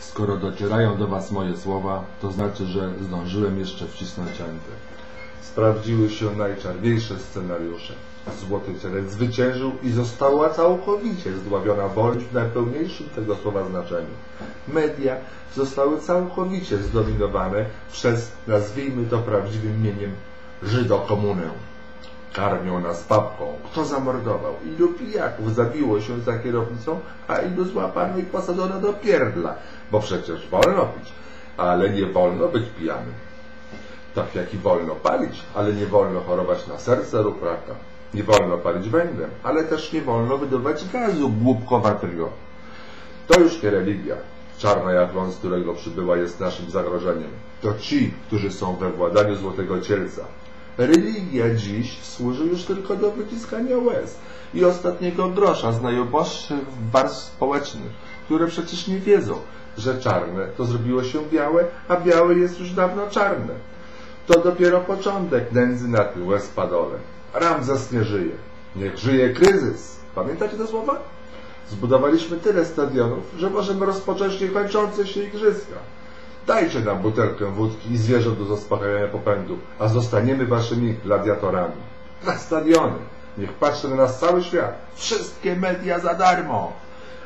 Skoro docierają do Was moje słowa, to znaczy, że zdążyłem jeszcze wcisnąć entę. Sprawdziły się najczarniejsze scenariusze. Złoty Cielec zwyciężył i została całkowicie zdławiona wolność w najpełniejszym tego słowa znaczeniu. Media zostały całkowicie zdominowane przez, nazwijmy to prawdziwym imieniem, Żydokomunę. Karmią nas papką. Kto zamordował? Ilu pijaków zabiło się za kierownicą, a ilu złapano i posadzono do pierdla? Bo przecież wolno pić, ale nie wolno być pijanym. Tak jak i wolno palić, ale nie wolno chorować na serce lub raka. Nie wolno palić węglem, ale też nie wolno wydobywać gazu głupkowatego. To już nie religia. Czarna jadłon, z którego przybyła, jest naszym zagrożeniem. To ci, którzy są we władaniu Złotego Cielca. Religia dziś służy już tylko do wyciskania łez i ostatniego grosza z najuboższych warstw społecznych, które przecież nie wiedzą, że czarne to zrobiło się białe, a białe jest już dawno czarne. To dopiero początek nędzy na tym łez padole. Ramzes nie żyje. Niech żyje kryzys. Pamiętacie te słowa? Zbudowaliśmy tyle stadionów, że możemy rozpocząć niekończące się igrzyska. Dajcie nam butelkę wódki i zwierząt do zaspokajania popędu, a zostaniemy waszymi gladiatorami. Na stadiony. Niech patrzy na nas cały świat. Wszystkie media za darmo.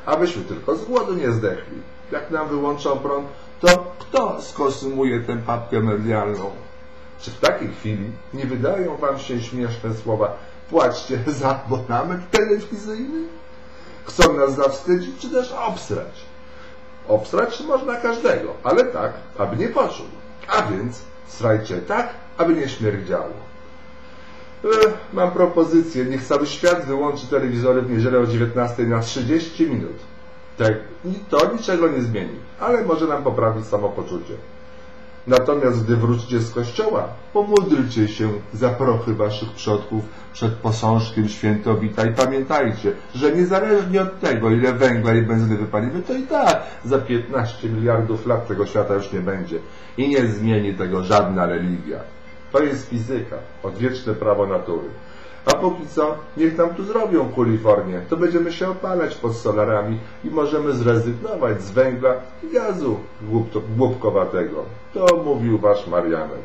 Abyśmy tylko z głodu nie zdechli. Jak nam wyłączą prąd, to kto skonsumuje tę papkę medialną? Czy w takiej chwili nie wydają wam się śmieszne słowa płaćcie za abonament telewizyjny? Chcą nas zawstydzić, czy też obsrać? Obsrać można każdego, ale tak, aby nie poczuł. A więc srajcie tak, aby nie śmierdziało. Ech, mam propozycję, niech cały świat wyłączy telewizory w niedzielę o 19 na 30 minut. Tak, to niczego nie zmieni, ale może nam poprawić samopoczucie. Natomiast gdy wrócicie z kościoła, pomódlcie się za prochy waszych przodków przed posążkiem świętowita i pamiętajcie, że niezależnie od tego, ile węgla i benzyny wypalimy, to i tak za 15 miliardów lat tego świata już nie będzie i nie zmieni tego żadna religia. To jest fizyka, odwieczne prawo natury. A póki co, niech nam tu zrobią kulifornię, to będziemy się opalać pod solarami i możemy zrezygnować z węgla i gazu głupkowatego. To mówił wasz Marianek.